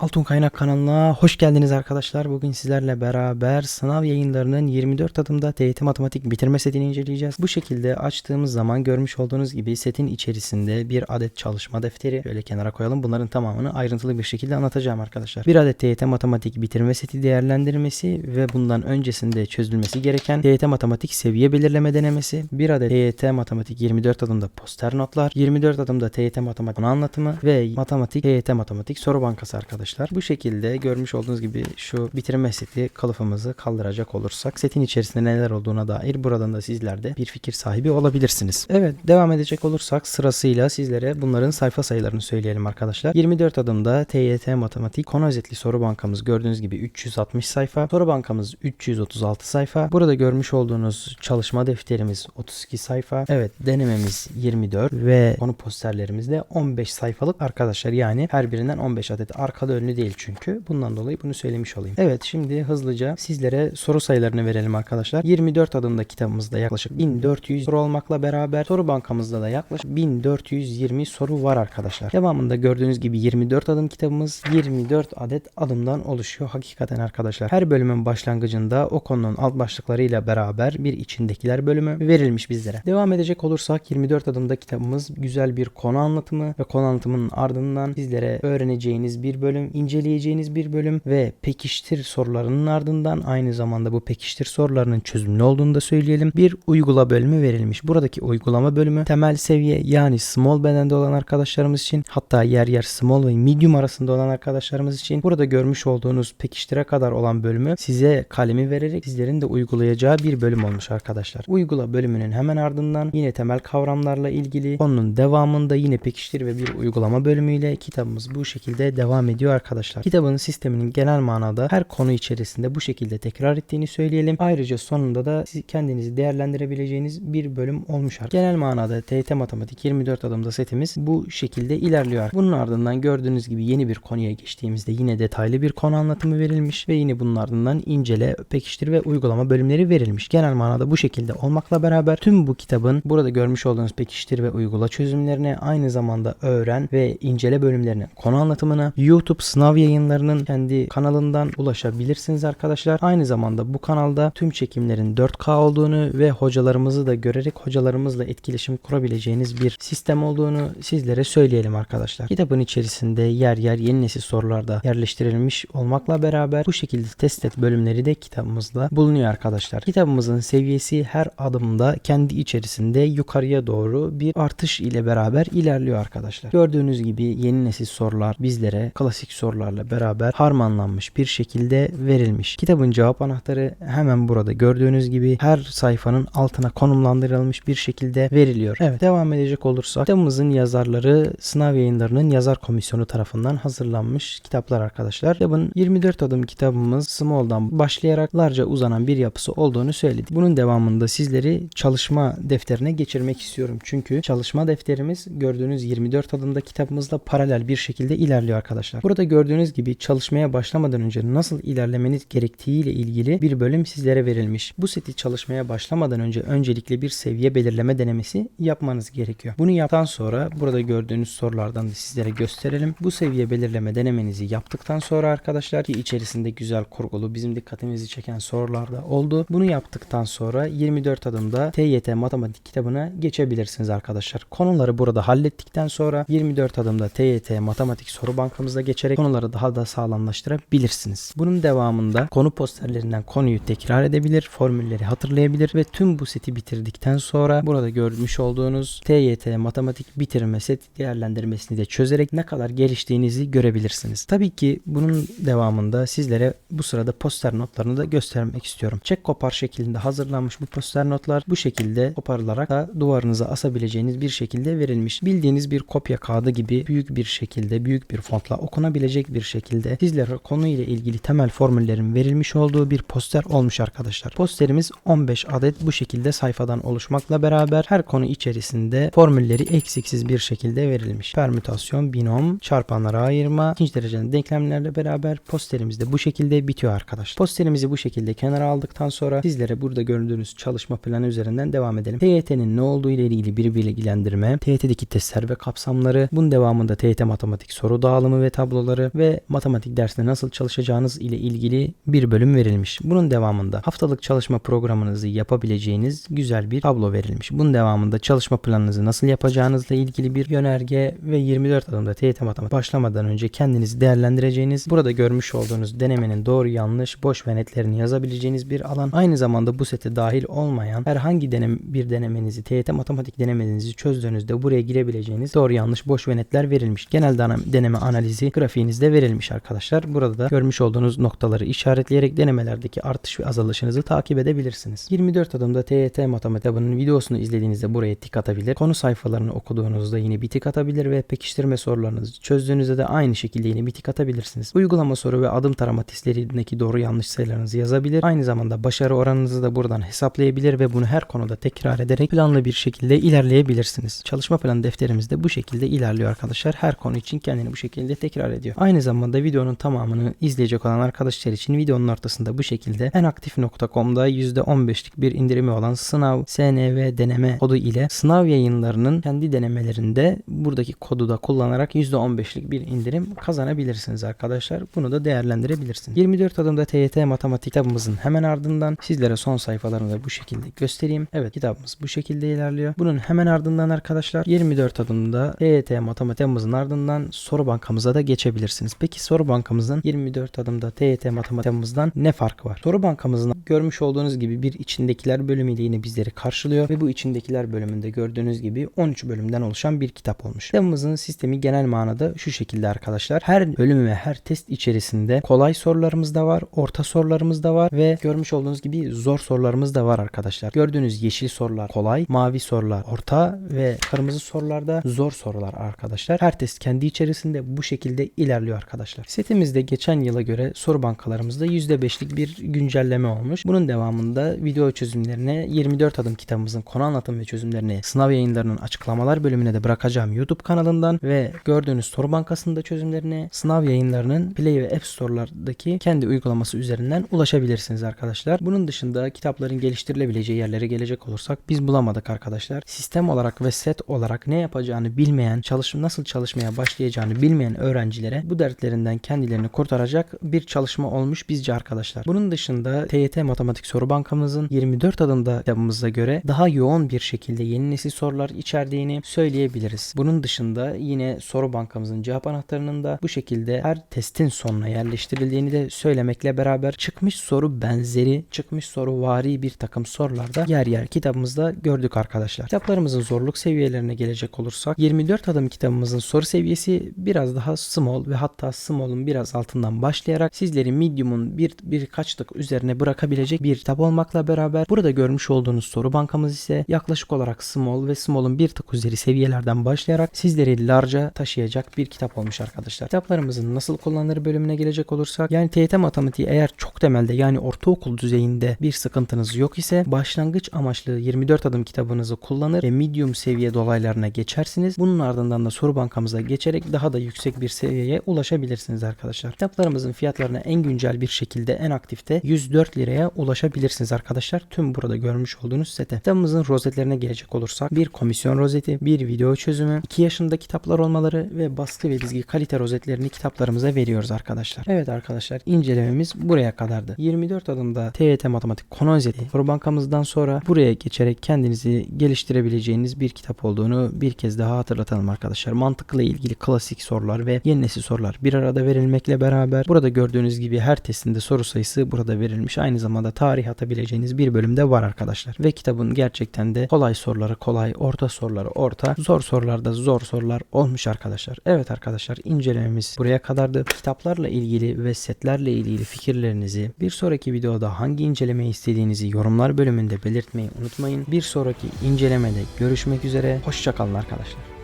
Altın Kaynak kanalına hoş geldiniz arkadaşlar. Bugün sizlerle beraber sınav yayınlarının 24 adımda TYT Matematik bitirme setini inceleyeceğiz. Bu şekilde açtığımız zaman görmüş olduğunuz gibi setin içerisinde bir adet çalışma defteri şöyle kenara koyalım. Bunların tamamını ayrıntılı bir şekilde anlatacağım arkadaşlar. Bir adet TYT Matematik bitirme seti değerlendirmesi ve bundan öncesinde çözülmesi gereken TYT Matematik seviye belirleme denemesi, bir adet TYT Matematik 24 adımda poster notlar, 24 adımda TYT Matematik anlatımı ve matematik TYT Matematik soru bankası arkadaşlar. Bu şekilde görmüş olduğunuz gibi şu bitirme seti kılıfımızı kaldıracak olursak setin içerisinde neler olduğuna dair buradan da sizler de bir fikir sahibi olabilirsiniz. Evet devam edecek olursak sırasıyla sizlere bunların sayfa sayılarını söyleyelim arkadaşlar. 24 adımda TYT Matematik konu özetli soru bankamız gördüğünüz gibi 360 sayfa. Soru bankamız 336 sayfa. Burada görmüş olduğunuz çalışma defterimiz 32 sayfa. Evet denememiz 24 ve konu posterlerimiz de 15 sayfalık arkadaşlar. Yani her birinden 15 adet arkada önlü değil çünkü. Bundan dolayı bunu söylemiş olayım. Evet şimdi hızlıca sizlere soru sayılarını verelim arkadaşlar. 24 adımda kitabımızda yaklaşık 1400 soru olmakla beraber soru bankamızda da yaklaşık 1420 soru var arkadaşlar. Devamında gördüğünüz gibi 24 adım kitabımız 24 adet adımdan oluşuyor hakikaten arkadaşlar. Her bölümün başlangıcında o konunun alt başlıklarıyla beraber bir içindekiler bölümü verilmiş bizlere. Devam edecek olursak 24 adımda kitabımız güzel bir konu anlatımı ve konu anlatımının ardından sizlere öğreneceğiniz bir bölüm, inceleyeceğiniz bir bölüm ve pekiştir sorularının ardından aynı zamanda bu pekiştir sorularının çözümlü olduğunu da söyleyelim. Bir uygula bölümü verilmiş. Buradaki uygulama bölümü temel seviye yani small bedende olan arkadaşlarımız için hatta yer yer small ve medium arasında olan arkadaşlarımız için burada görmüş olduğunuz pekiştire kadar olan bölümü size kalemi vererek sizlerin de uygulayacağı bir bölüm olmuş arkadaşlar. Uygula bölümünün hemen ardından yine temel kavramlarla ilgili konunun devamında yine pekiştir ve bir uygulama bölümüyle kitabımız bu şekilde devam ediyor arkadaşlar. Kitabın sisteminin genel manada her konu içerisinde bu şekilde tekrar ettiğini söyleyelim. Ayrıca sonunda da kendinizi değerlendirebileceğiniz bir bölüm olmuş arkadaşlar. Genel manada TYT Matematik 24 adımda setimiz bu şekilde ilerliyor. Bunun ardından gördüğünüz gibi yeni bir konuya geçtiğimizde yine detaylı bir konu anlatımı verilmiş ve yine bunun ardından incele, pekiştir ve uygulama bölümleri verilmiş. Genel manada bu şekilde olmakla beraber tüm bu kitabın burada görmüş olduğunuz pekiştir ve uygula çözümlerine aynı zamanda öğren ve incele bölümlerine konu anlatımına YouTube sınav yayınlarının kendi kanalından ulaşabilirsiniz arkadaşlar. Aynı zamanda bu kanalda tüm çekimlerin 4K olduğunu ve hocalarımızı da görerek hocalarımızla etkileşim kurabileceğiniz bir sistem olduğunu sizlere söyleyelim arkadaşlar. Kitabın içerisinde yer yer yeni nesil sorularda yerleştirilmiş olmakla beraber bu şekilde test et bölümleri de kitabımızda bulunuyor arkadaşlar. Kitabımızın seviyesi her adımda kendi içerisinde yukarıya doğru bir artış ile beraber ilerliyor arkadaşlar. Gördüğünüz gibi yeni nesil sorular bizlere klasik sorularla beraber harmanlanmış bir şekilde verilmiş. Kitabın cevap anahtarı hemen burada gördüğünüz gibi her sayfanın altına konumlandırılmış bir şekilde veriliyor. Evet devam edecek olursak kitabımızın yazarları sınav yayınlarının yazar komisyonu tarafından hazırlanmış kitaplar arkadaşlar. Kitabın 24 adım kitabımız Small'dan başlayarak larca uzanan bir yapısı olduğunu söyledik. Bunun devamında sizleri çalışma defterine geçirmek istiyorum. Çünkü çalışma defterimiz gördüğünüz 24 adımda kitabımızla paralel bir şekilde ilerliyor arkadaşlar. Burada gördüğünüz gibi çalışmaya başlamadan önce nasıl ilerlemeniz gerektiği ile ilgili bir bölüm sizlere verilmiş. Bu seti çalışmaya başlamadan önce öncelikle bir seviye belirleme denemesi yapmanız gerekiyor. Bunu yaptıktan sonra burada gördüğünüz sorulardan da sizlere gösterelim. Bu seviye belirleme denemenizi yaptıktan sonra arkadaşlar ki içerisinde güzel kurgulu bizim dikkatimizi çeken sorular da oldu. Bunu yaptıktan sonra 24 adımda TYT matematik kitabına geçebilirsiniz arkadaşlar. Konuları burada hallettikten sonra 24 adımda TYT matematik soru bankamıza geçerek konuları daha da sağlamlaştırabilirsiniz. Bunun devamında konu posterlerinden konuyu tekrar edebilir, formülleri hatırlayabilir ve tüm bu seti bitirdikten sonra burada görmüş olduğunuz TYT matematik bitirme set değerlendirmesini de çözerek ne kadar geliştiğinizi görebilirsiniz. Tabii ki bunun devamında sizlere bu sırada poster notlarını da göstermek istiyorum. Çek kopar şeklinde hazırlanmış bu poster notlar bu şekilde koparılarak da duvarınıza asabileceğiniz bir şekilde verilmiş. Bildiğiniz bir kopya kağıdı gibi büyük bir şekilde, büyük bir fontla okunabilecek bir şekilde sizlere konu ile ilgili temel formüllerin verilmiş olduğu bir poster olmuş arkadaşlar. Posterimiz 15 adet bu şekilde sayfadan oluşmakla beraber her konu içerisinde formülleri eksiksiz bir şekilde verilmiş. Permütasyon, binom, çarpanlara ayırma, ikinci dereceli denklemlerle beraber posterimiz de bu şekilde bitiyor arkadaşlar. Posterimizi bu şekilde kenara aldıktan sonra sizlere burada gördüğünüz çalışma planı üzerinden devam edelim. TYT'nin ne olduğu ile ilgili bir bilgilendirme, TYT'deki testler ve kapsamları, bunun devamında TYT matematik soru dağılımı ve tabloları soruları ve matematik dersinde nasıl çalışacağınız ile ilgili bir bölüm verilmiş. Bunun devamında haftalık çalışma programınızı yapabileceğiniz güzel bir tablo verilmiş. Bunun devamında çalışma planınızı nasıl yapacağınızla ilgili bir yönerge ve 24 adımda TYT matematik başlamadan önce kendinizi değerlendireceğiniz, burada görmüş olduğunuz denemenin doğru yanlış, boş ve netlerini yazabileceğiniz bir alan. Aynı zamanda bu sete dahil olmayan herhangi denem bir denemenizi, TYT matematik denemenizi çözdüğünüzde buraya girebileceğiniz doğru yanlış, boş ve netler verilmiş. Genel deneme analizi grafiğinizde verilmiş arkadaşlar. Burada da görmüş olduğunuz noktaları işaretleyerek denemelerdeki artış ve azalışınızı takip edebilirsiniz. 24 adımda TYT matematik bunun videosunu izlediğinizde buraya tik atabilir. Konu sayfalarını okuduğunuzda yine bir tik atabilir ve pekiştirme sorularınızı çözdüğünüzde de aynı şekilde yine bir tik atabilirsiniz. Uygulama soru ve adım tarama testlerindeki doğru yanlış sayılarınızı yazabilir. Aynı zamanda başarı oranınızı da buradan hesaplayabilir ve bunu her konuda tekrar ederek planlı bir şekilde ilerleyebilirsiniz. Çalışma planı defterimiz de bu şekilde ilerliyor arkadaşlar. Her konu için kendini bu şekilde tekrar ediyor. Aynı zamanda videonun tamamını izleyecek olan arkadaşlar için videonun ortasında bu şekilde enaktif.com'da %15'lik bir indirimi olan sınav SNV deneme kodu ile sınav yayınlarının kendi denemelerinde buradaki kodu da kullanarak %15'lik bir indirim kazanabilirsiniz arkadaşlar. Bunu da değerlendirebilirsiniz. 24 adımda TYT matematik kitabımızın hemen ardından sizlere son sayfalarını da bu şekilde göstereyim. Evet kitabımız bu şekilde ilerliyor. Bunun hemen ardından arkadaşlar 24 adımda TYT matematiğimizin ardından soru bankamıza da geçebilirsiniz. Peki soru bankamızın 24 adımda TYT matematiğimizden ne farkı var? Soru bankamızın görmüş olduğunuz gibi bir içindekiler bölümüyle yine bizleri karşılıyor ve bu içindekiler bölümünde gördüğünüz gibi 13 bölümden oluşan bir kitap olmuş. Kitabımızın sistemi genel manada şu şekilde arkadaşlar. Her bölüm ve her test içerisinde kolay sorularımız da var, orta sorularımız da var ve görmüş olduğunuz gibi zor sorularımız da var arkadaşlar. Gördüğünüz yeşil sorular kolay, mavi sorular orta ve kırmızı sorularda zor sorular arkadaşlar. Her test kendi içerisinde bu şekilde ilerliyor arkadaşlar. Setimizde geçen yıla göre soru bankalarımızda %5'lik bir güncelleme olmuş. Bunun devamında video çözümlerine 24 adım kitabımızın konu anlatım ve çözümlerini sınav yayınlarının açıklamalar bölümüne de bırakacağım YouTube kanalından ve gördüğünüz soru bankasında çözümlerine sınav yayınlarının Play ve App Store'lardaki kendi uygulaması üzerinden ulaşabilirsiniz arkadaşlar. Bunun dışında kitapların geliştirilebileceği yerlere gelecek olursak biz bulamadık arkadaşlar. Sistem olarak ve set olarak ne yapacağını bilmeyen, çalışım nasıl çalışmaya başlayacağını bilmeyen öğrencilere bu dertlerinden kendilerini kurtaracak bir çalışma olmuş bizce arkadaşlar. Bunun dışında TYT Matematik Soru Bankamızın 24 adımda kitabımıza göre daha yoğun bir şekilde yeni nesil sorular içerdiğini söyleyebiliriz. Bunun dışında yine soru bankamızın cevap anahtarının da bu şekilde her testin sonuna yerleştirildiğini de söylemekle beraber çıkmış soru benzeri, çıkmış soru vari bir takım sorularda yer yer kitabımızda gördük arkadaşlar. Kitaplarımızın zorluk seviyelerine gelecek olursak 24 adım kitabımızın soru seviyesi biraz daha small ve hatta small'un biraz altından başlayarak sizleri medium'un bir birkaç tık üzerine bırakabilecek bir kitap olmakla beraber burada görmüş olduğunuz soru bankamız ise yaklaşık olarak small ve small'un bir tık üzeri seviyelerden başlayarak sizleri large'a taşıyacak bir kitap olmuş arkadaşlar. Kitaplarımızın nasıl kullanılır bölümüne gelecek olursak yani TYT matematiği eğer çok temelde yani ortaokul düzeyinde bir sıkıntınız yok ise başlangıç amaçlı 24 adım kitabınızı kullanır ve medium seviye dolaylarına geçersiniz. Bunun ardından da soru bankamıza geçerek daha da yüksek bir seviyeye ulaşabilirsiniz arkadaşlar. Kitaplarımızın fiyatlarına en güncel bir şekilde en aktifte 104 liraya ulaşabilirsiniz arkadaşlar. Tüm burada görmüş olduğunuz sete. Kitabımızın rozetlerine gelecek olursak bir komisyon rozeti, bir video çözümü, 2 yaşında kitaplar olmaları ve baskı ve dizgi kalite rozetlerini kitaplarımıza veriyoruz arkadaşlar. Evet arkadaşlar incelememiz buraya kadardı. 24 adımda TYT Matematik konu özeti soru bankamızdan sonra buraya geçerek kendinizi geliştirebileceğiniz bir kitap olduğunu bir kez daha hatırlatalım arkadaşlar. Mantıkla ilgili klasik sorular ve yeni nesil sorular bir arada verilmekle beraber burada gördüğünüz gibi her testinde soru sayısı burada verilmiş. Aynı zamanda tarih atabileceğiniz bir bölümde var arkadaşlar. Ve kitabın gerçekten de kolay soruları kolay, orta soruları orta, zor sorularda zor sorular olmuş arkadaşlar. Evet arkadaşlar incelememiz buraya kadardı. Kitaplarla ilgili ve setlerle ilgili fikirlerinizi bir sonraki videoda hangi incelemeyi istediğinizi yorumlar bölümünde belirtmeyi unutmayın. Bir sonraki incelemede görüşmek üzere. Hoşçakalın arkadaşlar.